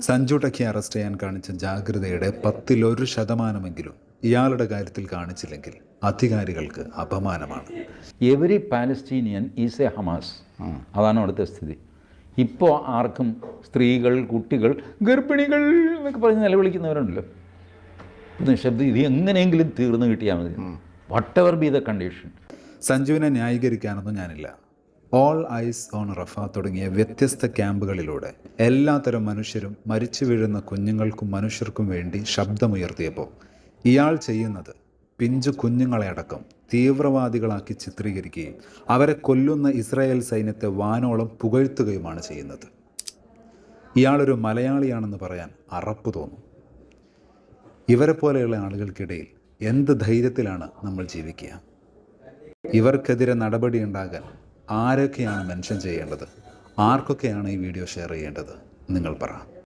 Sanju ടക്കി arrest ചെയ്യാൻ കാണിച്ച ജാഗ്രതയുടെ പത്തിലൊരു ശതമാനമെങ്കിലും ഇയാളുടെ കാര്യത്തിൽ കാണിച്ചില്ലെങ്കിൽ അധികാരികൾക്ക് അപമാനമാണ്. Every Palestinian is a Hamas. അതാണ് അവിടുത്തെ സ്ഥിതി. ഇപ്പോൾ ആർക്കും സ്ത്രീകൾ കുട്ടികൾ ഗർഭിണികൾ എന്നൊക്കെ പറഞ്ഞ് നിലവിളിക്കുന്നവരുണ്ടല്ലോ. നിശബ്ദം ഇത് എങ്ങനെയെങ്കിലും തീർന്നു കിട്ടിയാൽ മതി. Whatever be the condition സഞ്ജുവിനെ ന്യായീകരിക്കാനൊന്നും ഞാനില്ല. ഓൾ ഐസ് ഓൺ റഫ തുടങ്ങിയ വ്യത്യസ്ത ക്യാമ്പുകളിലൂടെ എല്ലാത്തരം മനുഷ്യരും മരിച്ചു വീഴുന്ന കുഞ്ഞുങ്ങൾക്കും മനുഷ്യർക്കും വേണ്ടി ശബ്ദമുയർത്തിയപ്പോൾ ഇയാൾ ചെയ്യുന്നത് പിഞ്ചു കുഞ്ഞുങ്ങളെ അടക്കം തീവ്രവാദികളാക്കി ചിത്രീകരിക്കുകയും അവരെ കൊല്ലുന്ന ഇസ്രായേൽ സൈന്യത്തെ വാനോളം പുകഴ്ത്തുകയുമാണ് ചെയ്യുന്നത്. ഇയാളൊരു മലയാളിയാണെന്ന് പറയാൻ അറപ്പ് തോന്നും. ഇവരെ പോലെയുള്ള ആളുകൾക്കിടയിൽ എന്ത് ധൈര്യത്തിലാണ് നമ്മൾ ജീവിക്കുക? ഇവർക്കെതിരെ നടപടി ഉണ്ടാകാൻ ആരൊക്കെയാണ് മെൻഷൻ ചെയ്യേണ്ടത്? ആർക്കൊക്കെയാണ് ഈ വീഡിയോ ഷെയർ ചെയ്യേണ്ടത്? നിങ്ങൾ പറ.